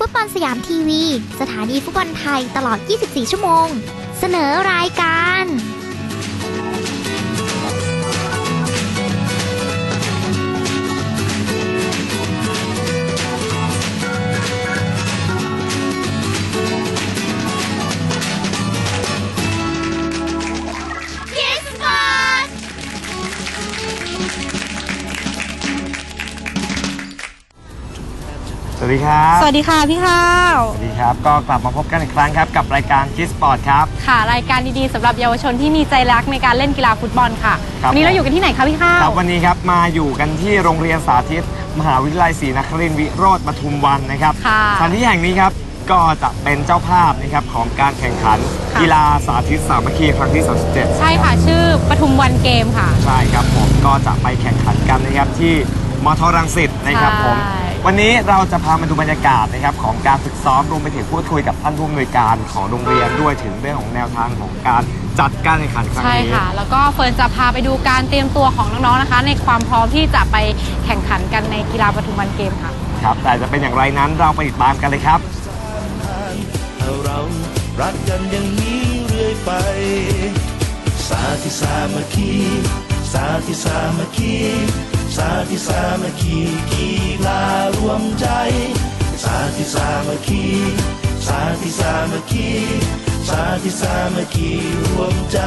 ฟุตบอลสยามทีวี สถานีฟุตบอลไทยตลอด 24 ชั่วโมง เสนอรายการ ดีครับ สวัสดีค่ะพี่ข้าว สวัสดีครับ ก็กลับมาพบกันอีกครั้งครับ กับรายการคิสปอร์ตครับ ค่ะ รายการดีๆสำหรับเยาวชนที่มีใจรักในการเล่นกีฬาฟุตบอลค่ะครับวันนี้เราอยู่กันที่ไหนคะพี่ข้าควรับวันนี้ครับมาอยู่กันที่โรงเรียนสาธิต มหาวิทยาลัยศรีนครินทร์วิโรธปทุมวันนะครับค่ะสถานที่แห่งนี้ครับก็จะเป็นเจ้าภาพนะครับของการแข่งขันค่ะกีฬาสาธิตสามัคคีครั้งที่ 37 ใช่ค่ะ ชื่อปทุมวันเกมค่ะ ใช่ครับผมก็จะไปแข่งขันกันนะครับที่มทรังสิตนะครับผมใช่ วันนี้เราจะพามาดูบรรยากาศนะครับของการฝึกซ้อมรวมไปถึงพูดคุยกับท่านผู้อำนวยการของโรงเรียนด้วยถึงเรื่องของแนวทางของการจัดการแข่งขันครั้งใช่นี้ ค่ะ แล้วก็เฟิร์นจะพาไปดูการเตรียมตัวของน้องๆนะคะ ในความพร้อมที่จะไปแข่งขันกันในกีฬาปทุมวันเกมค่ะ ครับแต่จะเป็นอย่างไรนั้นเราไปติดตามกันเลยครับ ถ้าเรารักกันอย่างนี้เรื่อยไป สาธิสามัคคี สาธิสามัคคี สาธิสามัคคีกีฬารวมใจ สาธิสามัคคีสาธิสามัคคีสาธิสามัคคีรวมใจ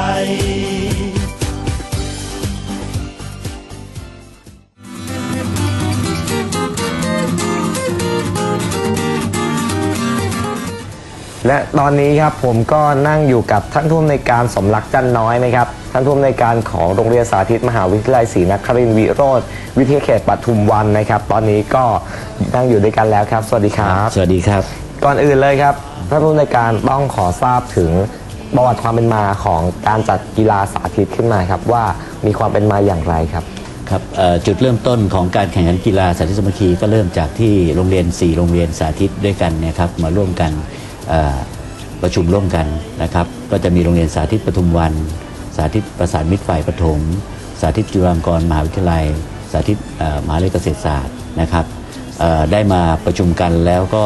และตอนนี้ครับผมก็นั่งอยู่กับท่านผู้อำนวยการสมรักจันน้อยนะครับท่านผู้อำนวยการของโรงเรียนสาธิตมหาวิทยาลัยศรีนครินทร์วิโรธวิทยาเขตปทุมวันนะครับ ตอนนี้ก็นั่งอยู่ด้วยกันแล้วครับ สวัสดีครับ สวัสดีครับ ก่อนอื่นเลยครับท่านผู้อำนวยการต้องขอทราบถึงประวัติความเป็นมาของการจัดกีฬาสาธิตขึ้นมาครับว่ามีความเป็นมาอย่างไรครับครับเอ่อจุดเริ่มต้นของการแข่งขันกีฬาสาธิตสามัคคีก็เริ่มจากที่โรงเรียน 4 โรงเรียนสาธิตด้วยกันเนะครับมาร่วมกันเอ่อ ประชุมร่วมกันนะครับ ก็จะมีโรงเรียนสาธิตปทุมวัน สาธิตประสานมิตรฝ่ายปฐมสาธิตจุฬาลงกรณ์มหาวิทยาลัย สาธิตมหาวิทยาลัยเกษตรศาสตร์นะครับได้มาประชุมกันแล้วก็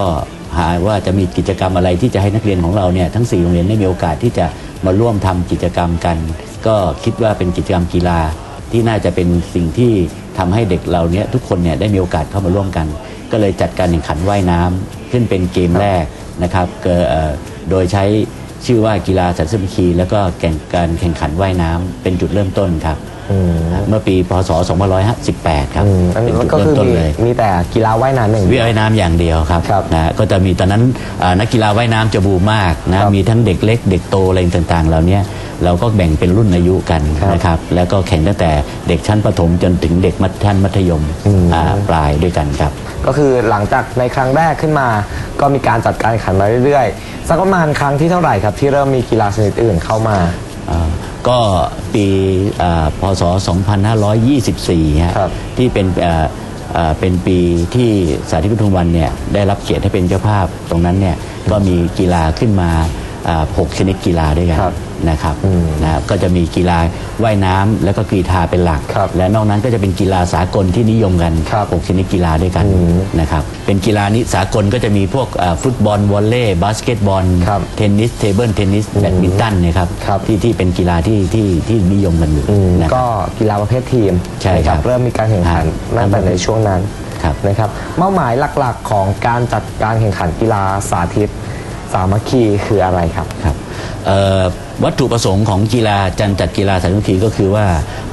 หาว่าจะมีกิจกรรมอะไรที่จะให้นักเรียนของเราเนี่ยทั้ง 4 โรงเรียนได้มีโอกาสที่จะมาร่วมทำกิจกรรมกัน ก็คิดว่าเป็นกิจกรรมกีฬาที่น่าจะเป็นสิ่งที่ทำให้เด็กเราเนี้ยทุกคนเนี่ยได้มีโอกาสเข้ามาร่วมกัน ก็เลยจัดการแข่งขันว่ายน้ำขึ้นเป็นเกมแรกนะครับเกิดเอ่อโดยใช้ชื่อว่ากีฬาสัตว์สามัคคีแล้วก็แข่งการแข่งขันว่ายน้ำเป็นจุดเริ่มต้นครับอืมเมื่อปีพศ 2518 ครับอืมอันเป็นี้นจุดก็เริ่คือมต้นมีเลย มีแต่กีฬาว่ายน้ำหนึ่างเดีวิยวว่ายน้ำอย่างเดียวครับครับนะก็จะมีตอนนั้นอ่านักกีฬาว่ายน้ำจะบูมมากครันะบมีทั้งเด็กเล็กเด็กโตอะไรต่างๆเหล่านี้ เราก็แบ่งเป็นรุ่นอายุกันครับนะครับ แล้วก็แข่งตั้งแต่เด็กชั้นประถมจนถึงเด็กมัธชั้นมัธยมอืมอ่าปลายด้วยกันครับ ก็คือหลังจากในครั้งแรกขึ้นมา ก็มีการจัดการแข่งขันมาเรื่อยๆสักประมาณครั้งที่เท่าไหร่ครับ ที่เริ่มมีกีฬาชนิดอื่นเข้ามาอ่าก็ปีอ่าพศ 2524ฮะครับที่เป็นอ่าอ่าเป็นปีที่สาธิตปทุมวันเนี่ยได้รับเกียรติให้เป็นเจ้าภาพตรงนั้นเนี่ยก็มีกีฬาขึ้นมาอ่าหกชนิดกีฬาด้วยกันครับ นะครับอืมนะก็จะมีกีฬาว่ายน้ำแล้วก็กรีฑาเป็นหลักครับและนอกนั้นก็จะเป็นกีฬาสากลที่นิยมกันครับหกชนิดกีฬาด้วยกันอืมนะครับเป็นกีฬานี้สากลก็จะมีพวกอ่าฟุตบอลวอลเลย์บาสเกตบอลครับเทนนิสเทเบิลเทนนิสแบดมินตันเนะครับครับที่ที่เป็นกีฬาที่ที่ที่นิยมกันอยู่อืมนะครับก็กีฬาประเภททีมใช่ครับนะเริ่มมีการแข่งขันครับตั้งแต่ในช่วงนั้นครับนะครับเป้าหมายหลักๆ ของการจัดการแข่งขันกีฬาสาธิต สามัคคีคืออะไรครับครับเอ่อ วัตถุประสงค์ของกีฬาจันจัดกีฬาสามัคคีก็คือว่า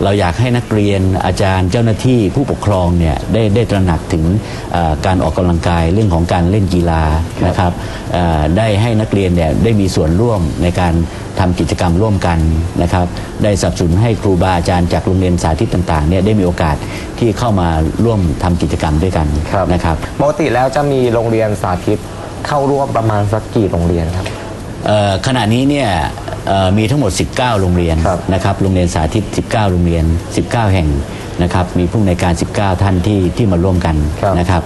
เราอยากให้นักเรียนอาจารย์เจ้าหน้าที่ผู้ปกครองเนี่ยได้ได้ตระหนักถึงเอ่อการออกกำลังกายเรื่องของการเล่นกีฬานะครับเอ่อได้ให้นักเรียนเนี่ยได้มีส่วนร่วมในการทำกิจกรรมร่วมกันนะครับได้สนับสนุนให้ครูบาอาจารย์จากโรงเรียนสาธิตต่างๆเนี่ยได้มีโอกาสที่เข้ามาร่วมทำกิจกรรมด้วยกันครับนะครับปกติแล้วจะมีโรงเรียนสาธิตเข้าร่วมประมาณสักกี่โรงเรียนครับเอ่อ ขณะนี้เนี่ยเอ่อมีทั้งหมด 19 โรงเรียนครับนะครับโรงเรียนสาธิต 19 โรงเรียน 19 แห่งนะครับมีผู้ในวยการ 19 ท่านที่ที่มาร่วมกันครับนะครับ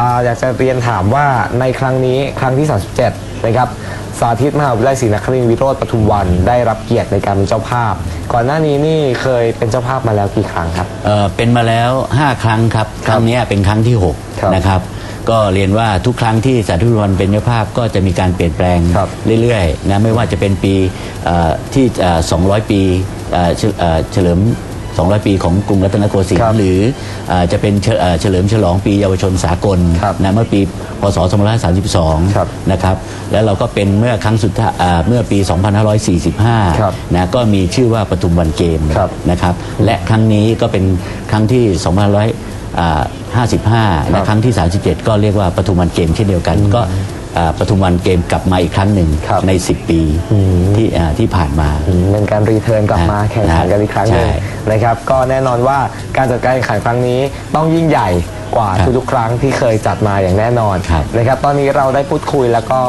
อ่าอยากจะเรียนถามว่าในครั้งนี้ครั้งที่ 37 นะครับสาธิตมหาวิทยาลัยศรีนครินทร์วิโรธปทุมวันได้รับเกียรติในการเป็นเจ้าภาพ ก่อนหน้านี้นี่เคยเป็นเจ้าภาพมาแล้วกี่ครั้งครับเอ่อเป็นมาแล้ว 5 ครั้งครับ ครั้งเนี้ยเป็นครั้งที่ครับ6นะครับ ก็เรียนว่าทุกครั้งที่สาธารณรัฐเป็นเจ้าภาพก็จะมีการเปลี่ยนแปลงเรื่อยๆนะไม่ว่าจะเป็นปีที่200 ปีเฉลิม 200 ปีของกรุงรัตนโกสินทร์หรือจะเป็นเฉลิมฉลองปีเยาวชนสากลรนะเมื่อปีพศ2532 นะครับแล้วเราก็เป็นเมื่อครั้งสุดเมื่อปี2545 นะก็มีชื่อว่าปทุมวันเกมนะครับและครั้งนี้ก็เป็นครั้งที่2 5 0 0 55และครั้งที่ 37 ก็เรียกว่าปทุมวันเกมเช่นเดียวกัน ก็ปทุมวันเกมกลับมาอีกครั้งหนึ่งใน 10 ปีที่ที่ผ่านมาเป็นการรีเทิร์นกลับมาแข่งขันกันอีกครั้งหนึ่งนะครับ ก็แน่นอนว่าการจัดการแข่งขันครั้งนี้ต้องยิ่งใหญ่ กว่าครับทุกๆครั้งที่เคยจัดมาอย่างแน่นอนครับนะครับตอนนี้เราได้พูดคุยแล้วก็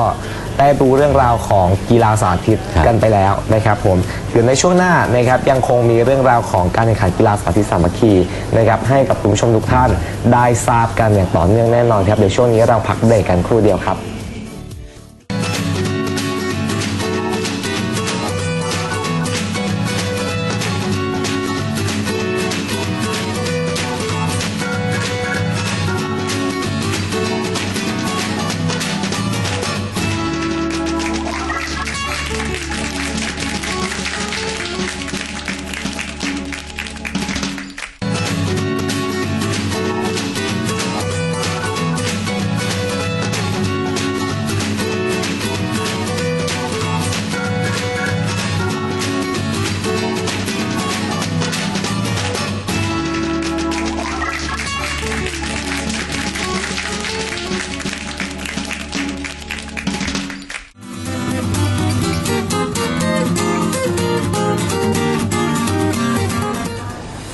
ได้รู้เรื่องราวของกีฬาสาธิตครับกันไปแล้วนะครับผมเดี๋ยวในช่วงหน้านะครับยังคงมีเรื่องราวของการแข่งขันกีฬาสาธิตสามัคคีนะครับให้กับคุณผู้ชมทุกท่านได้ทราบกันอย่างต่อเนื่องแน่นอนครับเดี๋ยวช่วงนี้เราพักเบรกกันครู่เดียวครับ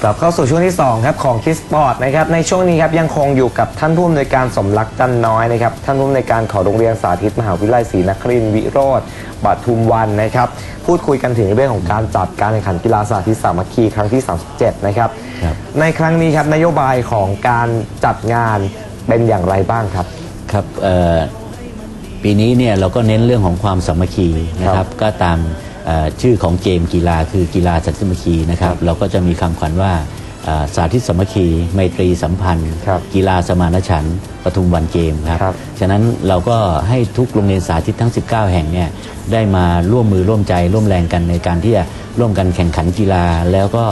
กลับเข้าสู่ช่วงที่ 2 ครับของคิสปอร์ตนะครับในช่วงนี้ครับยังคงอยู่กับท่านผู้อำนวยการสมรักจันน้อยนะครับท่านผู้อำนวยการของโรงเรียนสาธิตมหาวิทยาลัยศรีนครินทร์วิโรธบัทุมวันนะครับพูดคุยกันถึงเรื่องของการจัดการแข่งขันกีฬาสาธิตสามัคคีครั้งที่ 37 นะครับครับในครั้งนี้ครับนโยบายของการจัดงานเป็นอย่างไรบ้างครับครับเอ่อปีนี้เนี่ยเราก็เน้นเรื่องของความสามัคคีนะคครัรับบก็ตามเอ่อ ชื่อของเกมกีฬาคือกีฬาสัตย์สามัคคีนะครับเราก็จะมีคำขวัญว่าเอ่อสาธิตสามัคคีไมตรีสัมพันธ์ครับกีฬาสมานฉันท์ปทุมวันเกมครับครับ ฉะนั้นเราก็ให้ทุกโรงเรียนสาธิตทั้ง 19 แห่งเนี่ยได้มาร่วมมือร่วมใจร่วมแรงกันในการที่จะร่วมกันแข่งขันกีฬา แล้วก็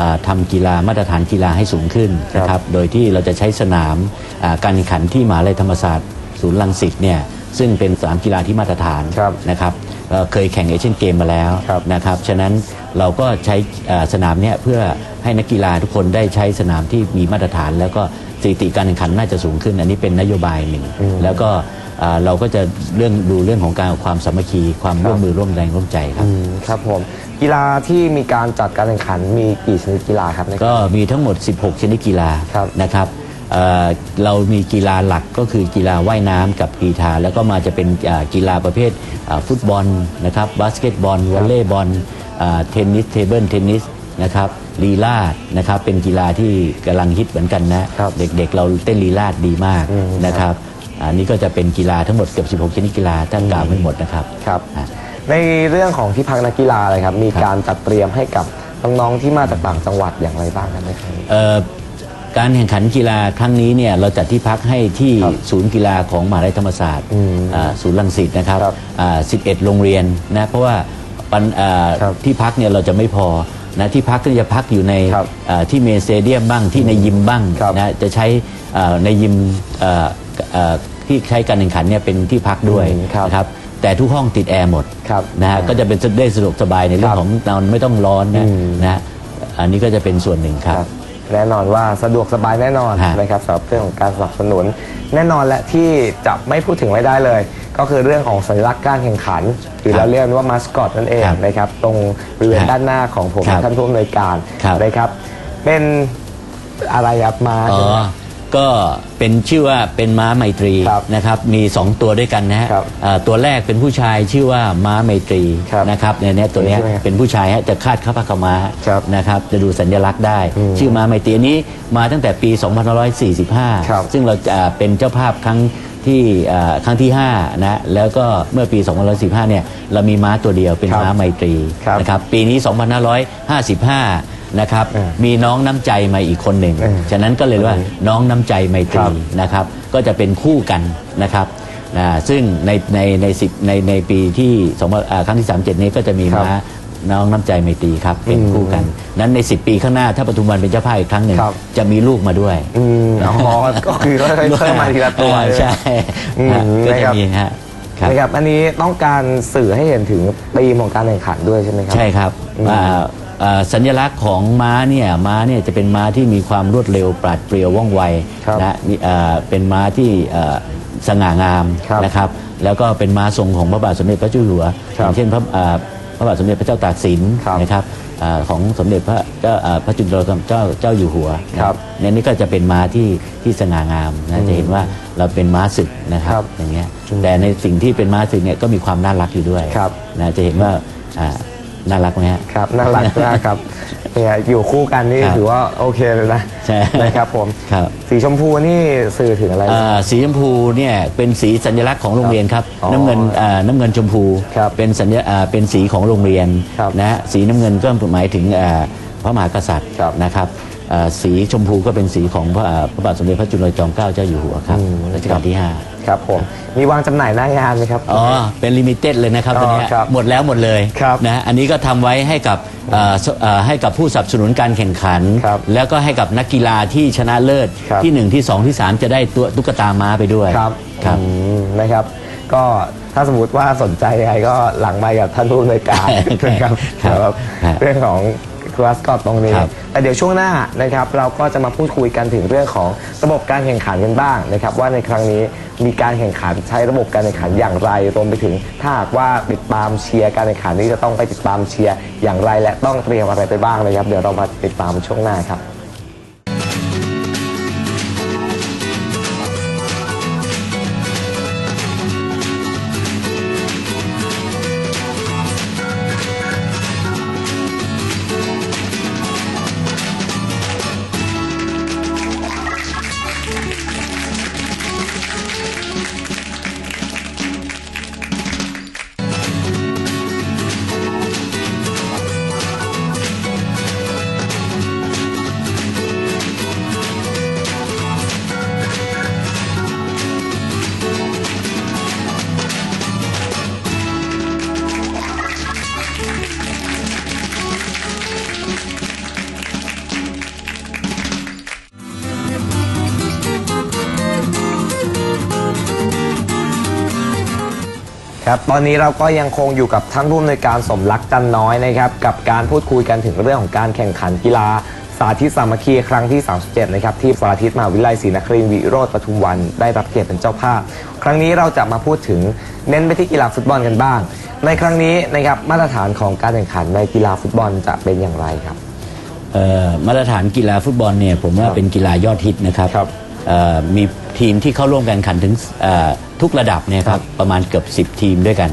อ่าทำกีฬามาตรฐานกีฬาให้สูงขึ้นนะคครัรับบโดยที่เราจะใช้สนามอ่าการแข่งขันที่มหาลัยธรรมศาสตร์ศูนย์รังสิตเนี่ยซึ่งเป็นสนามกีฬาที่มาตรฐานครับนะครับ เอ่อเคยแข่งเอเชียนเกมมาแล้วครับนะครับ ฉะนั้นเราก็ใช้อ่าสนามเนี่ยเพื่อให้นักกีฬาทุกคนได้ใช้สนามที่มีมาตรฐาน แล้วก็สถิติการแข่งขันน่าจะสูงขึ้น อันนี้เป็นนโยบายหนึ่งแล้วก็อ่าเราก็จะเรื่องดูเรื่องของการความสามัคคีความร่วมมือร่วมแรงร่วมใจครับอืมครับผมกีฬาที่มีการจัดการแข่งขันมีกี่ชนิดกีฬาครับในก็มีทั้งหมด 16 ชนิดกีฬาครับนะครับ เอ่อเรามีกีฬาหลักก็คือกีฬาว่ายน้ำกับกรีฑาแล้วก็มาจะเป็นอ่ากีฬาประเภทอ่าฟุตบอลนะครับบาสเกตบอลวอลเลย์บอลอ่าเทนนิสเทเบิลเทนนิสนะครับลีลาดนะครับเป็นกีฬาที่กำลังฮิตเหมือนกันนะครับเด็กๆ เราเต้นลีลาดดีมากอืมนะครับอันนี้ก็จะเป็นกีฬาทั้งหมดเกือบ 16 ชนิดกีฬาถ้ากล่าวไม่หมดนะครับครับอะในเรื่องของที่พักนักกีฬาเลยครับมีครับการจัดเตรียมให้กับน้องๆที่มาจากต่างจังหวัดอย่างไรบ้างครับในครั้งนี้เอ่อ การแข่งขันกีฬาครั้งนี้เนี่ยเราจัดที่พักให้ที่ครับศูนย์กีฬาของมหาวิทยาลัยธรรมศาสตร์อืมอ่าศูนย์รังสิตนะครับครับอ่า11 โรงเรียนนะเพราะว่าปันอ่าครับที่พักเนี่ยเราจะไม่พอนะที่พักก็จะพักอยู่ในครับอ่าที่เมนสเตเดียมบ้างที่ในยิมบ้างครับนะจะใช้อ่าในยิมอ่าอ่าที่ใช้การแข่งขันเนี่ยเป็นที่พักด้วยอืมครับ นะครับแต่ทุกห้องติดแอร์หมด ครับนะฮะก็จะเป็นได้สะดวกสบายในเรื่อครังบของนอนไม่ต้องร้อนนะอืมนะอันนี้ก็จะเป็นส่วนหนึ่งครับ ครับ แน่นอนว่าสะดวกสบายแน่นอนฮะ นะครับสำหรับเรื่องของการสนับสนุน แน่นอนและที่จะไม่พูดถึงไม่ได้เลย ก็คือเรื่องของสัญลักษณ์การแข่งขัน หรือเราเรียกว่ามาสคอตนั่นเองครับนะครับตรงบริเวณฮะด้านหน้าของผมครับท่านผู้อำนวยการครับนะครับเป็นอะไรครับมาอ๋ใช่ไหอม ก็เป็นชื่อว่าเป็นม้าไมตรีครับนะครับ มี2ตัวด้วยกันนะฮะครับอ่าตัวแรกเป็นผู้ชายชื่อว่าม้าไมตรีครับนะครับเนี่ยเนี่ยตัวเนี้ยใช่ไหมครับเป็นผู้ชายฮะจะคาดข้าพกม้าครับนะครับ จะดูสัญลักษณ์ได้ อืมชื่อม้าไมตรีอันนี้มาตั้งแต่ปี ครับ 2545 ซึ่งเราจะเป็นเจ้าภาพครั้งที่อ่าครั้งที่5นะแล้วก็เมื่อปี2545เนี่ยเรามีม้าตัวเดียวเป็นครับม้าไมตรีครับ นะครับ ปีนี้ 2555 นะครับเออมีน้องน้ำใจมาอีกคนหนึ่งเออฉะนั้นก็เลยว่าน้องน้ำใจไมตครัรีบนะครับ ก็จะเป็นคู่กันนะครับอ่าซึ่งในในในสิบในในปีที่สองพันอ่าครั้งที่ 37 นี้ก็จะมีครับม้าน้องน้ำใจไมตรีครับเป็นอืมคู่กัน นั้นใน 10 ปีข้างหน้าถ้าปทุมวันเป็นเจ้าภาพอีกครั้งหนึ่งครับจะมีลูกมาด้วยอืมอ๋อก็คือค่อยๆเพิ่มมาทีละตัวเออใช่อืมฮะก็นะคจะรับมีฮะครับนะครับอันนี้ต้องการสื่อให้เห็นถึงธีมของการแข่งขันด้วยใช่ไหมครับ ใช่ครับอืมอ่าอ่า สัญลักษณ์ของม้าเนี่ยม้าเนี่ยจะเป็นม้าที่มีความรวดเร็วปราดเปรียวว่องไวครับนะมีอ่าเป็นม้าที่อ่าสง่างามครับนะครับ แล้วก็เป็นม้าทรงของพระบาทสมเด็จพระเจ้าอยู่หัวครัอบย่างเช่นพระอ่าพระบาทสมเด็จพระเจ้าตากสินครับนะครับอ่าของสมเด็จพระเจ้าอ่าพระจุลโลกเจ้าเจ้าอยู่หัวนะครับเนี่ยนี่ก็จะเป็นม้าที่ที่สง่างามนะจะเห็นว่าเราเป็นม้าศึกนะคครัรับบ อย่างเงี้ยแต่ในสิ่งที่เป็นม้าศึกเนี่ยก็มีความน่ารักอยู่ด้วย ครับ นะจะเห็นว่าอ่า น่ารักไหมฮะ ครับน่ารักมากครับเนี่ยอยู่คู่กันนี่ครับถือว่าโอเคเลยนะใช่นะครับผมครับ สีชมพูนี่สื่อถึงอะไร อ่าสีชมพูเนี่ยเป็นสีสัญลักษณ์ของโรงเรียนครับอ๋อน้ำเงินอ่าน้ำเงินชมพูครับเป็นสัญญาอ่าเป็นสีของโรงเรียนครับนะฮะสีน้ำเงินก็หมายถึงอ่าพระมหากษัตริย์ครับนะครับอ่าสีชมพูก็เป็นสีของพระอ่าพระบาทสมเด็จพระจุลจอมเกล้าเจ้าอยู่หัวครับอืม รัชกาลที่ห้า ครับผมมีวางจำหน่ายหน้างานไหมครับ อ๋อ เป็นลิมิเต็ดเลยนะครับอ๋อตอนเนี้ยครับหมดแล้วหมดเลยครับนะฮะอันนี้ก็ทำไว้ให้กับเอ่อสเอ่อให้กับผู้สนับสนุนการแข่งขัน ครับแล้วก็ให้กับนักกีฬาที่ชนะเลิศครับที่ 1 ที่ 2 ที่ 3 จะได้ตัวตุ๊กตาม้าไปด้วยครับครับ อืมนะครับ ก็ถ้าสมมติว่าสนใจยังไงก็หลังไมากับท่านผู้อำนวยการ นะครับครับสำหรับครับ เรื่องของ คลาสกอตตรงนี้ ครับ แต่เดี๋ยวช่วงหน้านะครับเราก็จะมาพูดคุยกันถึงเรื่องของระบบการแข่งขันกันบ้างนะครับว่าในครั้งนี้มีการแข่งขันใช้ระบบการแข่งขันอย่างไรรวมไปถึงถ้าหากว่าติดตามเชียร์การแข่งขันนี้จะต้องไปติดตามเชียร์อย่างไร และต้องเตรียมอะไรไปบ้างนะครับ เดี๋ยวเรามาติดตามช่วงหน้าครับ ครับตอนนี้เราก็ยังคงอยู่กับท่านผู้อำนวยการสมรักจันน้อยนะครับกับการพูดคุยกันถึงเรื่องของการแข่งขันกีฬา สาธิตสามัคคีครั้งที่ 37 นะครับที่สาธิตมหาวิทยาลัยศรีนครินทร์วิโรธปทุมวันได้รับเกียรติเป็นเจ้าภาพ ครั้งนี้เราจะมาพูดถึงเน้นไปที่กีฬาฟุตบอลกันบ้าง ในครั้งนี้นะครับมาตรฐานของการแข่งขันในกีฬาฟุตบอลจะเป็นอย่างไรครับ เอ่อมาตรฐานกีฬาฟุตบอลเนี่ยผมว่าครับเป็นกีฬายอดฮิตนะครับครับ เอ่อมีทีมที่เข้าร่วมการแข่งขันถึงเอ่อ ทุกระดับเนี่ยครับประมาณเกือบ 10 ทีมด้วยกัน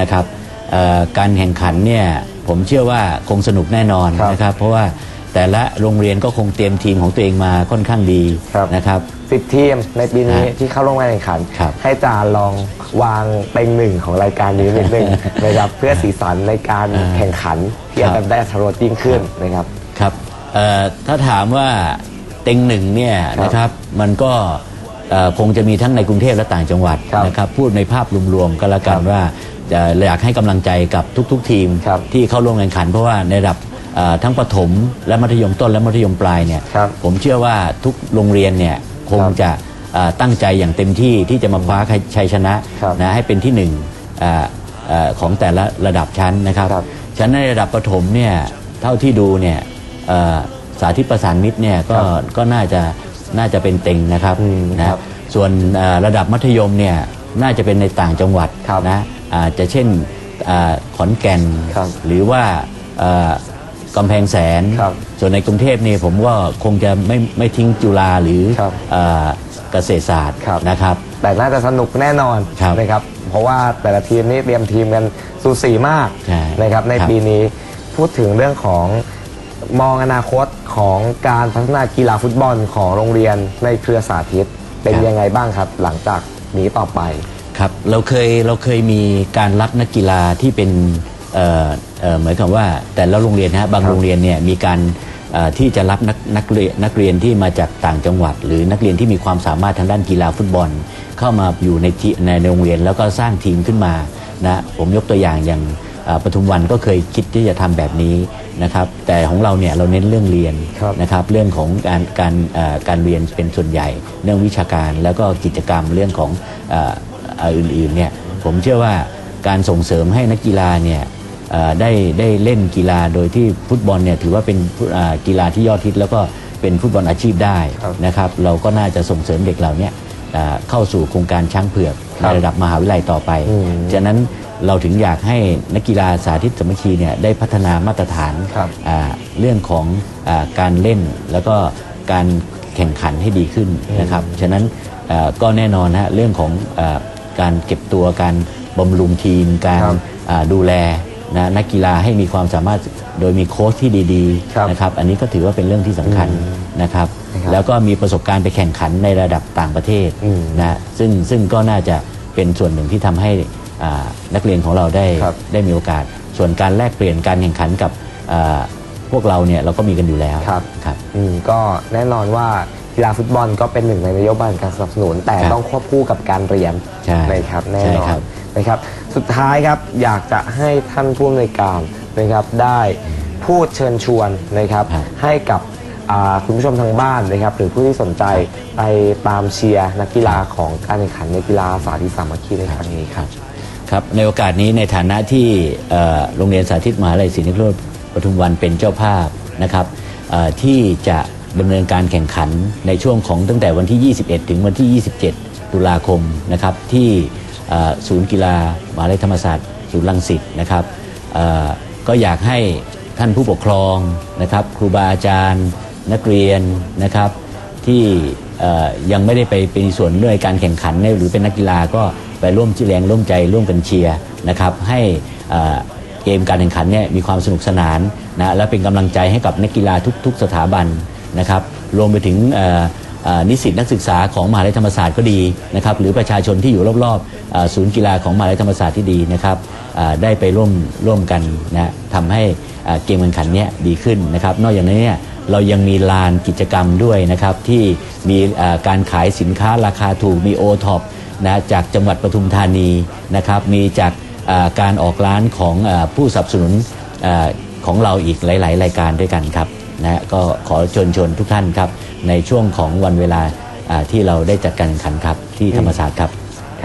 นะครับเอ่อการแข่งขันเนี่ยผมเชื่อว่าคงสนุกแน่นอนครับนะครับ เพราะว่าแต่ละโรงเรียนก็คงเตรียมทีมของตัวเองมาค่อนข้างดีครับนะครับสิบทีมในปีนี้ฮะที่เข้าร่วมการแข่งขันครับให้จานลองวางเต็งหนึ่งของรายการนี้นิดนึงนะครับเพื่อสีสันในการแข่งขันที่ครับจะได้อัธรสยิ่งขึ้นนะครับครับเอ่อถ้าถามว่าเต็งหนึ่งเนี่ยครับนะครับมันก็เอ่อ คงจะมีทั้งในกรุงเทพและต่างจังหวัดครับนะครับพูดในภาพรวมๆก็แล้วกัคนรับว่าจะอยากให้กำลังใจกับทุก ๆ ทีมครับที่เข้าร่วมแข่งขัน เพราะว่าในระดับเอ่อทั้งประถมและมัธยมต้นและมัธยมปลายเนี่ยครับผมเชื่อว่าทุกโรงเรียนเนี่ยคงครับจะเอ่อตั้งใจอย่างเต็มที่ที่จะมาคว้าชัยชนะครับนะให้เป็นที่หนึ่งเอ่อเอ่อของแต่ละระดับชั้นนะครับครับฉะนั้นในระดับประถมเนี่ยเท่าที่ดูเนี่ยเอ่อสาธิตประสานมิตรเนี่ยก็ครับก็น่าจะ น่าจะเป็นเต็งนะครับอืมนะครับส่วนเอ่อระดับมัธยมเนี่ยน่าจะเป็นในต่างจังหวัดครับนะอาจจะเช่นอ่าขอนแก่นครับหรือว่าเอ่อกำแพงแสนครับส่วนในกรุงเทพนี่ผมว่าคงจะไม่ไม่ทิ้งจุฬาหรือครับเอ่อเกษตรศาสตร์ครับนะครับ แต่น่าจะสนุกแน่นอนครับนะครับ เพราะว่าแต่ละทีมนี่เตรียมทีมกันสูสีมากใช่นะครับในครับปีนี้พูดถึงเรื่องของ มองอนาคตของการพัฒนากีฬาฟุตบอลของโรงเรียนในเครือสาธิต เป็นยังไงบ้างครับ หลังจากนี้ต่อไป ครับเราเคยเราเคยมีการรับนักกีฬาที่เป็นเอ่อเอ่อหมือนกับว่าแต่ละโรงเรียนนะฮะบางโรงเรียนเนี่ยมีการเอ่อที่จะรับนักนักเรียนนักเรียนที่มาจากต่างจังหวัด หรือนักเรียนที่มีความสามารถทางด้านกีฬาฟุตบอล เข้ามาอยู่ในที่ในโรงเรียนแล้วก็สร้างทีมขึ้นมานะผมยกตัวอย่างอย่าง ปทุมวันก็เคยคิดที่จะทำแบบนี้นะครับแต่ของเราเนี่ยเราเน้นเรื่องเรียนครับนะครับเรื่องของการการเอ่อการเรียนเป็นส่วนใหญ่ เรื่องวิชาการแล้วก็กิจกรรมเรื่องของเอ่อเอ่ออื่นๆเนี่ยผมเชื่อว่าการส่งเสริมให้นักกีฬาเนี่ยเอ่อได้ได้เล่นกีฬาโดยที่ฟุตบอลเนี่ยถือว่าเป็นฟุตอ่ากีฬาที่ยอดฮิตแล้วก็เป็นฟุตบอลอาชีพได้ครับนะครับเราก็น่าจะส่งเสริมเด็กเหล่าเนี้อ่าเข้าสู่โครงการช้างเผือกครัในบระดับมหาวิทยาลัยต่อไปอืมฉะนั้น เราถึงอยากให้นักกีฬาสาธิตสามัคคีเนี่ยได้พัฒนามาตรฐานครับอ่าเรื่องของอาการเล่นแล้วก็การแข่งขันให้ดีขึ้นนะครับ ฉะนั้นอ่าก็แน่นอนฮะเรื่องของอาการเก็บตัวการบำรุงทีม การครับอ่าดูแลนะนักกีฬาให้มีความสามารถโดยมีโค้ชที่ดีครับๆนะครับอันนี้ก็ถือว่าเป็นเรื่องที่สำคัญนะครับ นะครับ แล้วก็มีประสบการณ์ไปแข่งขันในระดับต่างประเทศอืมนะซึ่งซึ่งก็น่าจะเป็นส่วนหนึ่งที่ทำให้อ่า นักเรียนของเราได้ครับได้มีโอกาส ส่วนการแลกเปลี่ยนการแข่งขันกับอ่าพวกเราเนี่ยเราก็มีกันอยู่แล้วครับครับอืมก็แน่นอนว่ากีฬาฟุตบอลก็เป็นหนึ่งในนโยบายการสนับสนุน แต่ครับต้องควบคู่กับการเรียนใช่นะครับแน่ใช่นอครันบนะครับ สุดท้ายครับอยากจะให้ท่านผู้อำนวยการนะครับได้พูดเชิญชวนนะครับครับให้กับอ่าคุณผู้ชมทางบ้านนะครับ หรือผู้ที่สนใจไปตามเชียร์นักกีฬาของการแข่งขันในกีฬาสาธิตสามัคคีในครั้งนี้ครับ ครับในโอกาสนี้ในฐานะที่โรงเรียนสาธิตมหาวิทยาลัยศรีนครินทร์ปทุมวันเป็นเจ้าภาพนะครับที่จะดำเนินการแข่งขันในช่วงของตั้งแต่วันที่ 21 ถึงวันที่ 27 ตุลาคมนะครับที่ศูนย์กีฬามหาลัยธรรมศาสตร์ศูนย์รังสิตนะครับก็อยากให้ท่านผู้ปกครองนะครับ ครูบาอาจารย์ นักเรียนนะครับที่ยังไม่ได้ไปเป็นส่วนด้วยการแข่งขันเนี่ยหรือเป็นนักกีฬาก็ ไปร่วมแรงร่วมใจร่วมกันเชียร์นะครับให้เกมการแข่งขันเนี่ยมีความสนุกสนานนะและเป็นกำลังใจให้กับนักกีฬาทุก ๆ สถาบันนะครับรวมไปถึงนิสิตนักศึกษาของมหาวิทยาลัยธรรมศาสตร์ก็ดีนะครับหรือประชาชนที่อยู่รอบๆศูนย์กีฬาของมหาวิทยาลัยธรรมศาสตร์ที่ดีนะครับได้ไปร่วมร่วมกันนะทำให้เอ่อเกมแข่งขันเนี้ยดีขึ้นนะครับ นอกจากนี้เนี่ยเรายังมีลานกิจกรรมด้วยนะครับที่มีการขายสินค้าราคาถูกมีโอท็อป นะจากจังหวัดปทุมธานีนะครับมีจากการออกร้านของอผู้สนับสนุนอของเราอีกหลาย ๆ รายการด้วยกันครับนะก็ขอเชิญชวนทุกท่านครับในช่วงของวันเวลาที่เราได้จัดการแข่งขันครับที่ธรรมศาสตร์ครับ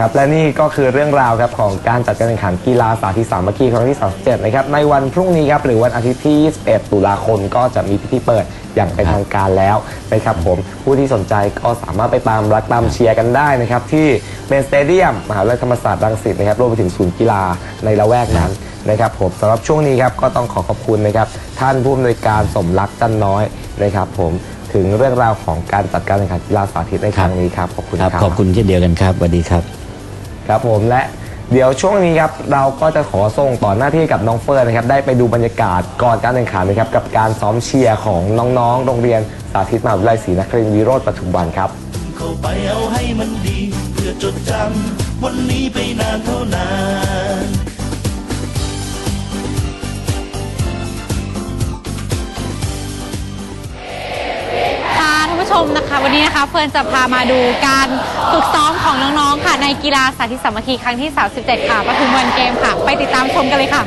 ครับและนี่ก็คือเรื่องราวครับของการจัดการแข่งขันกีฬาสาธิตสามัคคีครั้งที่ 37 นะครับในวันพรุ่งนี้ครับหรือวันอาทิตย์ที่ 21 ตุลาคมก็จะมีพิธีเปิดอย่างเป็นทางการแล้วนะครับผมผู้ที่สนใจก็สามารถไปตามรักตามเชียร์กันได้นะครับที่เมนสเตเดียมมหาวิทยาลัยธรรมศาสตร์รังสิตนะครับรวมไปถึงศูนย์กีฬาในละแวกนั้นนะครับผมสำหรับช่วงนี้ครับก็ต้องขอขอบคุณนะครับท่านผู้อำนวยการสมรักจันน้อยนะครับผมถึงเรื่องราวของการจัดการแข่งขันกีฬาสาธิตในครั้งนี้ครับขอบคุณครับ ขอบคุณเช่นเดียวกันครับสวัสดีครับ ครับผมและเดี๋ยวช่วงนี้ครับเราก็จะขอส่งต่อหน้าที่กับน้องเฟิร์นนะครับได้ไปดูบรรยากาศก่อนการแข่งขันนะครับกับการซ้อมเชียร์ของน้องๆ โรงเรียนสาธิตมหาวิทยาลัยศรีนครินทร์วิโรธปทุมวันครับ เข้าไปเอาให้มันดี เพื่อจดจำวันนี้ไปนานเท่านาน ชมนะคะ วันนี้นะคะเฟิร์นจะพามาดูการฝึกซ้อมของน้องๆค่ะ ในกีฬาสาธิตสามัคคีครั้งที่ 37 ค่ะปทุมวันเกมค่ะ ไปติดตามชมกันเลยค่ะ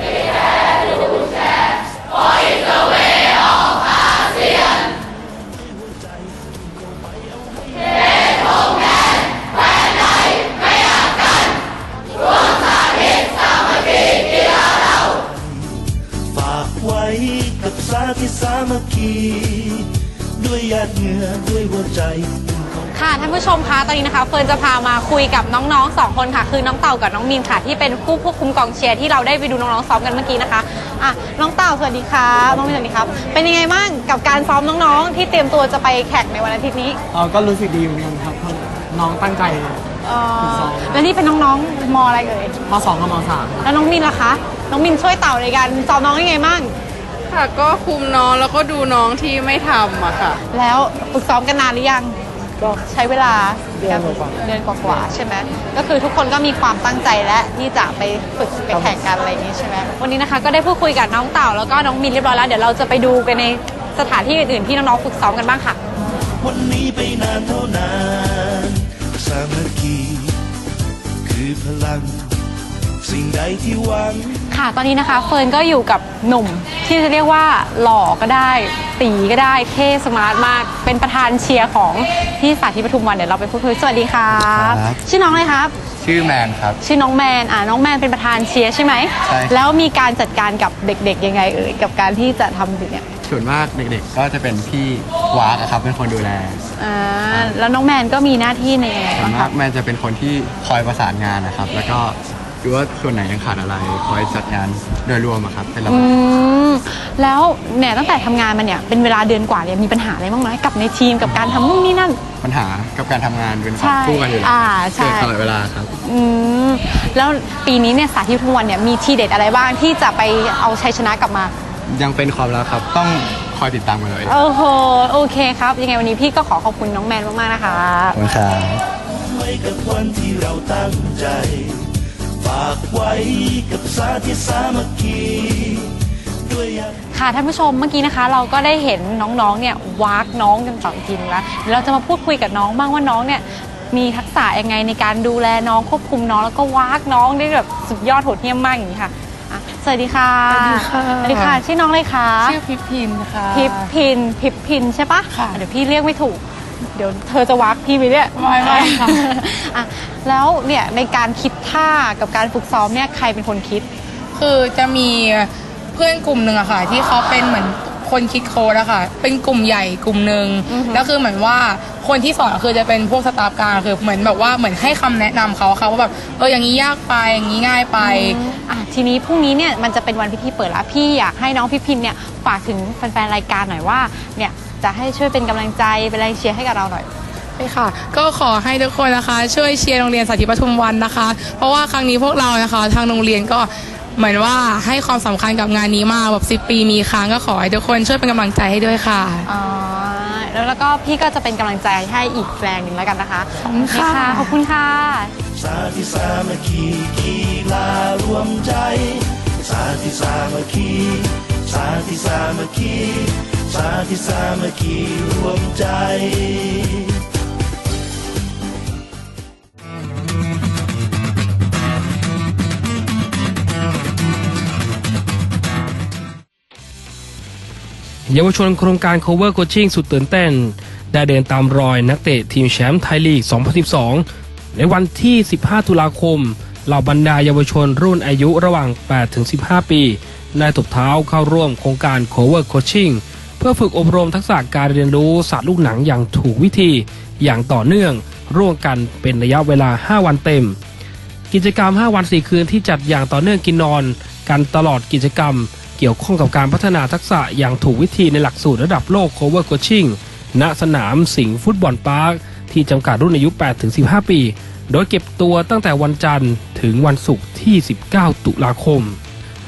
ตอนนี้นะคะเฟิร์นจะพามาคุยกับน้องๆสองคนค่ะ คือน้องเต่ากับน้องมินค่ะ ที่เป็นผู้ควบคุมกองเชียร์ที่เราได้ไปดูน้องๆซ้อมกันเมื่อกี้นะคะอะน้องเต่าสวัสดีครับน้องมินสวัสดีครับ เป็นยังไงบ้างกับการซ้อมน้องๆ ที่เตรียมตัวจะไปแข่งในวันอาทิตย์นี้เออก็รู้สึกดีเหมือนกันครับเพราะน้องตั้งใจเอ่อแล้วนี่เป็นน้องๆมอะไรเอ่ยมสองกับมสามแล้วน้องมินล่ะคะน้องมินช่วยเต่าในการซ้อมน้องยังไงบ้างค่ะก็คุมน้องแล้วก็ดูน้องที่ไม่ทำอะค่ะ แล้วฝึกซ้อมกันนานหรือยัง ก็ ใช้เวลาเดือนกว่าเดือนกว่าๆใช่ไหมก็คือทุกคนก็มีความตั้งใจและที่จะไปฝึกไปแข่งกันอะไรอย่างนี้ใช่ไหมวันนี้นะคะก็ได้พูดคุยกับน้องเต่าแล้วก็น้องมินเรียบร้อยแล้วเดี๋ยวเราจะไปดูกันในสถานที่อื่นๆที่น้องๆฝึกซ้อมกันบ้างค่ะ วันนี้ไปนานเท่านานสามัคคีคือพลัง สิ่งใดที่หวัง ค่ะ ตอนนี้นะคะเฟิร์นก็อยู่กับหนุ่มที่จะเรียกว่าหล่อก็ได้ ตีก็ได้เท่สมาร์ทมาก เป็นประธานเชียร์ของที่สาธิตปทุมวันเดี๋ยวเราไปพูดคุยสวัสดีครับ ครับ ชื่อน้องเลยครับ ชื่อแมนครับ ชื่อน้องแมนอ่าน้องแมนเป็นประธานเชียร์ใช่ไหมใช่ครับ แล้วมีการจัดการกับเด็กๆยังไงเอ่ยกับการที่จะทำสิ่งเนี้ยส่วนมากเด็กๆ ก็จะเป็นพี่วากอะครับเป็นคนดูแลอ่าแล้วน้องแมนก็มีหน้าที่ในยังไงส่วบ้านงคมารักบแมนจะเป็นคนที่คอยประสานงานนะครับ แล้วก็ ดูว่าส่วนไหนยังขาดอะไรคอยจัดงานโดยรวมอะครับให้เราอืมแล้วเนี่ยตั้งแต่ทำงานมาเนี่ยเป็นเวลาเดือนกว่าเนี่ยมีปัญหาอะไรบ้างไหมกับในทีมกับการทำนู่นนี่นั่น ปัญหากับการทำงานเป็นขใช่องคู่กันอยู่แล้วอ่าใช่ เกิดตลอดเวลาครับ อืมแล้วปีนี้เนี่ยสาธิตทุกวันเนี่ยมีทีเด็ดอะไรบ้างที่จะไปเอาชัยชนะกลับมา ยังเป็นความลับครับ ต้องคอยติดตามกันเลยโอ้โหโอเคครับ ยังไงวันนี้พี่ก็ขอขอบคุณน้องแมนมากๆนะคะ ขอบคุณครับ ไว้กับวันที่เราตั้งใจฝากไว้กับสาธิตสามัคคีด้วยอยางค่ะท่านผู้ชมเมื่อกี้นะคะ เราก็ได้เห็นน้องๆเนี่ยวากน้องกันต่ออีกทีนึงแล้วเดี๋ยวเราจะมาพูดคุยกับน้องบ้างว่าน้องเนี่ยมีทักษะยังไงในการดูแลน้องควบคุมน้องแล้วก็วากน้องได้แบบสุดยอดโหดเหี้ยมมากอย่างนี้ค่ะอะสวัสดีค่ะสวัสดีค่ะ สวัสดีค่ะชื่อน้องเลยคะ ชื่อพิพินค่ะ พิบพินพิบพินใช่ปะค่ะ เดี๋ยวพี่เรียกไม่ถูก เดี๋ยวเธอจะวากพี่ไปเนี่ยไม่ไม่ค่ะอะแล้วเนี่ยในการคิดท่ากับการฝึกซ้อมเนี่ยใครเป็นคนคิด คือจะมีเพื่อนกลุ่มหนึ่งอะค่ะ ที่เขาเป็นเหมือนคนคิดโค้ดอะค่ะ เป็นกลุ่มใหญ่กลุ่มหนึ่งอือฮึ แล้วคือเหมือนว่าคนที่สอนคือจะเป็นพวกสตาฟกลางคือเหมือนแบบว่าเหมือนให้คำแนะนำเขาค่ะว่าแบบเอออย่างนี้ยากไปอย่างนี้ง่ายไป อะทีนี้พรุ่งนี้เนี่ยมันจะเป็นวันพิธีเปิดแล้วพี่อยากให้น้องพิพินเนี่ยฝากถึงแฟนๆรายการหน่อยว่าเนี่ย จะให้ช่วยเป็นกำลังใจเป็นแรงเชียร์ให้กับเราหน่อย ใช่ค่ะ ก็ขอให้ทุกคนนะคะ ช่วยเชียร์โรงเรียนสาธิตปทุมวันนะคะ เพราะว่าครั้งนี้พวกเรานะคะ ทางโรงเรียนก็เหมือนว่าให้ความสำคัญกับงานนี้มากแบบสิปีมีครั้งก็ขอให้ทุกคนช่วยเป็นกำลังใจให้ด้วยค่ะ อ๋อแล้วแล้วก็พี่ก็จะเป็นกำลังใจให้อีกแรงหนึ่งแล้วกันนะคะขอบคุณค่ะนี่ขอบคุณค่ะ สาธิตสามัคคีกีฬารวมใจ สาธิตสามัคคี สาธิตสามัคคี สาธิตสามัคคีรวมใจเยาวชนโครงการ cover coaching สุดตื่นเต้น ได้เดินตามรอยนักเตะทีมแชมป์ไทยลีก 2012 ในวันที่ 15 ตุลาคม เหล่าบรรดาเยาวชนรุ่นอายุระหว่าง8-15 ปี ได้ตบเท้าเข้าร่วมโครงการ cover coaching พื่อฝึกอบรมทักษะการเรียนรู้ศาสตร์ลูกหนังอย่างถูกวิธี อย่างต่อเนื่อง ร่วมกันเป็นระยะเวลา 5 วันเต็ม กิจกรรม 5 วัน 4 คืนที่จัดอย่างต่อเนื่องกินนอน กันตลอดกิจกรรม เกี่ยวข้องกับการพัฒนาทักษะอย่างถูกวิธีในหลักสูตรระดับโลก cover coaching ณสนามสิงห์ฟุตบอลพาร์คที่จำกัดรุ่นอายุ 8-15 ปี โดยเก็บตัวตั้งแต่วันจันทร์ถึงวันศุกร์ที่ 19 ตุลาคม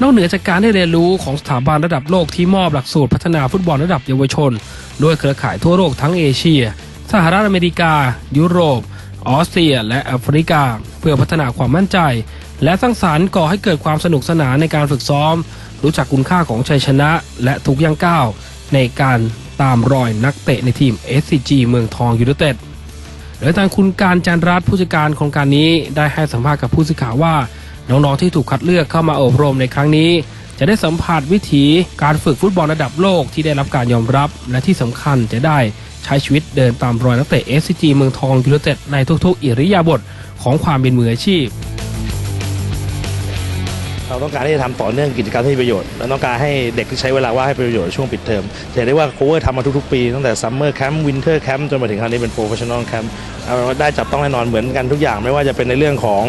นอกเหนือจากการได้เรียนรู้ของสถาบันระดับโลกที่มอบหลักสูตรพัฒนาฟุตบอลระดับเยาวชนโดยเครือข่ายทั่วโลกทั้งเอเชีย สหรัฐอเมริกา ยุโรป ออสเตรีย และแอฟริกา เพื่อพัฒนาความมั่นใจ และสร้างสารรค์ก่อให้เกิดความสนุกสนานในการฝึกซ้อม รู้จักคุณค่าของชัยชนะ และทุกย่างก้าวในการตามรอยนักเตะในทีม SCG เมืองทองยูไนเต็ดโดยทางคุณการจันรัตผู้จัดการโครงการนี้ได้ให้สัมภาษณ์กับผู้สื่อข่าวว่า น้องๆที่ถูกคัดเลือกเข้ามาอบรมในครั้งนี้ จะได้สัมผัสวิถีการฝึกฟุตบอลระดับโลกที่ได้รับการยอมรับ และที่สำคัญจะได้ใช้ชีวิตเดินตามรอยนักเตะ SCG เมืองทองยูไนเต็ดในทุกๆ อิริยาบถของความเป็นมืออาชีพ เราต้องการที่จะทำต่อเนื่องกิจกรรมที่มีประโยชน์เราต้องการให้เด็กที่ใช้เวลาว่างให้เป็นประโยชน์ช่วงปิดเทอมจะเห็นได้ว่าโคเวอร์ทำมาทุกๆปี ตั้งแต่ซัมเมอร์แคมป์วินเทอร์แคมป์จนมาถึงครั้งนี้เป็นโปรเฟชชั่นอลแคมป์ได้จับต้องแน่นอนเหมือนกันทุกอย่างไม่ว่าจะเป็นในเรื่องของ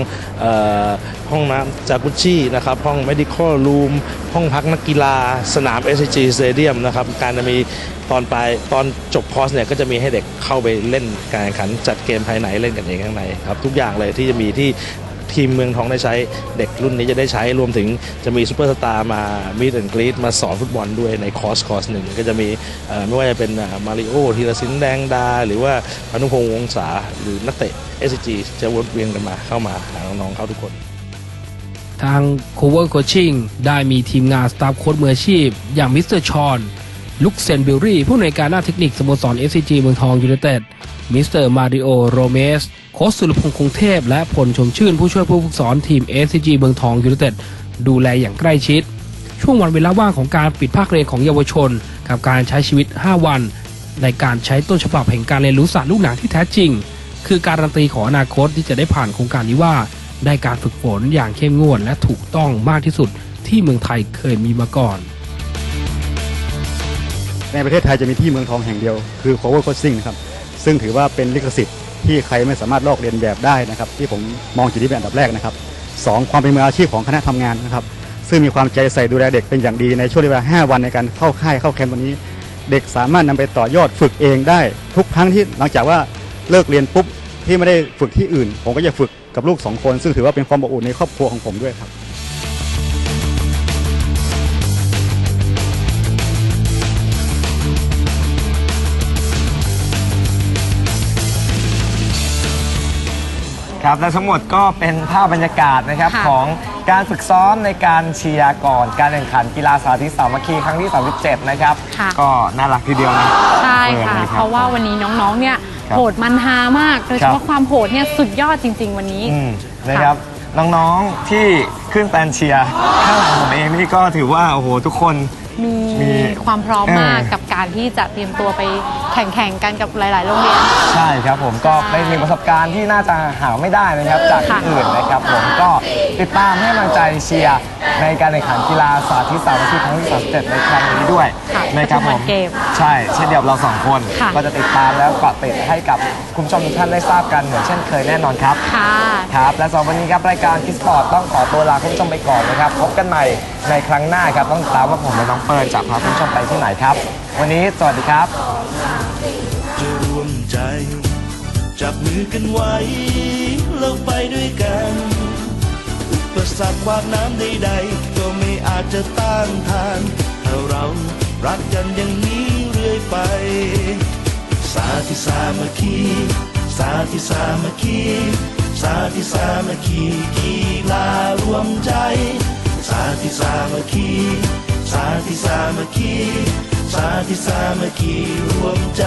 ออห้องน้ำจากุชี่นะครับห้อง medical room ห้องพักนักกีฬาสนาม SCG Stadium นะครับการจะมีตอนปลายตอนจบคอร์สเนี่ยก็จะมีให้เด็กเข้าไปเล่นการแข่งขันจัดเกมภายในเล่นกันเองข้างในครับทุกอย่างเลยที่จะมีที่ ทีมเมืองทองได้ใช้เด็กรุ่นนี้จะได้ใช้รวมถึงจะมีซูเปอร์สตาร์มามีดแอนกรีดมาสอนฟุตบอลด้วยในคอร์สคอร์สหนึ่งก็จะมีไม่ว่าจะเป็นมาริโอธีรศิลป์แดงดา หรือว่าพานุพงษ์วงศาหรือนักเตะ SCG จะวนเวียนกันมาเข้ามาหาน้องๆเขาทุกคน ทาง Cover Coaching ได้มีทีมงานสตาฟโค้ชมืออาชีพ อย่างมิสเตอร์ชอนลุกเซนบิลรี่ผู้อำนวยการด้าเทคนิคสโมสร SCG เมืองทองยูไนเต็ด มิสเตอร์มาริโอโรเมสโค้ชสุรพงษ์คงเทพ และพลชมชื่นผู้ช่วยผู้ฝึกสอนทีม SCG เมืองทองยูไนเต็ดดูแลอย่างใกล้ชิด ช่วงวันเวลาว่างของการปิดภาคเรียนของเยาวชน กับการใช้ชีวิต 5 วัน ในการใช้ต้นฉบับแห่งการเรียนรู้ศาสตร์ลูกหนังที่แท้จริง คือการันตีของอนาคตที่จะได้ผ่านโครงการนี้ว่า ได้การฝึกฝนอย่างเข้มงวดและถูกต้องมากที่สุดที่เมืองไทยเคยมีมาก่อน ในประเทศไทยจะมีที่เมืองทองแห่งเดียว คือ Cover Coaching ครับ ซึ่งถือว่าเป็นลิขสิทธิ์ที่ใครไม่สามารถลอกเลียนแบบได้นะครับ ที่ผมมองจุดนี้เป็นอันดับแรกนะครับสองความเป็นมืออาชีพของคณะทำงานนะครับ ซึ่งมีความใจใส่ดูแลเด็กเป็นอย่างดีในช่วงเวลา 5 วันในการเข้าค่ายเข้าแคมป์วันนี้ เด็กสามารถนำไปต่อยอดฝึกเองได้ ทุกครั้งที่หลังจากว่าเลิกเรียนปุ๊บที่ไม่ได้ฝึกที่อื่น ผมก็จะฝึกกับลูกสองคน ซึ่งถือว่าเป็นความอบอุ่นในครอบครัวของผมด้วยครับ ครับและทั้งหมดก็เป็นภาพบรรยากาศนะครับค่ะ ของการฝึกซ้อมในการเชียร์ก่อน การแข่งขันกีฬาสาธิตสามัคคีครั้งที่ 37 นะครับ ค่ะ ก็น่ารักทีเดียวนะใช่ค่ะ ออลยบเพราะว่าวันนี้น้องๆ เนี่ยครับโหดมันฮามาก โดยเฉครัพาะบความโหดเนี่ยสุดยอดจริง ๆ วันนี้ อืมนะครับน้องๆที่ขึ้นแตนเชียร์ข้างหลังผมเองนี่ก็ถือว่าโอ้โหทุกคนมีมี ความพร้อมเออมากกับการที่จะเตรียมตัวไปแข่งๆกันกับหลาย ๆ โรงเรียน ใช่ครับผมก็เป็นหนึ่งประสบการณ์ที่น่าจะหาไม่ได้นะครับจากที่ค่ะอื่นนะครับผมก็ติดตามให้กำลังใจเชียร์ในการแข่งขันกีฬาสาธิตสามัคคีครั้งที่37ในครั้งนี้ด้วยค่ะนะครับผปัจจุมบันเกมใช่เช่นเดียวกับเราสองคน ค่ะ ก็จะติดตามแล้วเกาะติดให้กับคุณผู้ชมทุกท่านได้ทราบกันเหมือนเช่นเคยแน่นอนครับ ค่ะ ครับ และสำหรับวันนี้ครับ รายการคิสปอร์ตต้องขอตัวลาคุณผู้ชมไปก่อนนะครับ พบกันใหม่ในครั้งหน้าครับ ต้องติดตามว่าผมและน้องเปิร์นจะพาคุณผู้ชมไปที่ไหนครับ วันนี้สวัสดีครับ จะรวมใจ จับมือกันไว้เราไปด้วยกัน อุปสรรคความน้ำใดๆก็ไม่อาจจะต้านทานถ้าเรารักกันอย่างนี้เรื่อยไป สาธิสามัคคีสาธิสามัคคีสาธิสามัคคีกีฬารวมใจ สาธิสามัคคี สาธิสามัคคี สาธิสามัคคีรวมใจ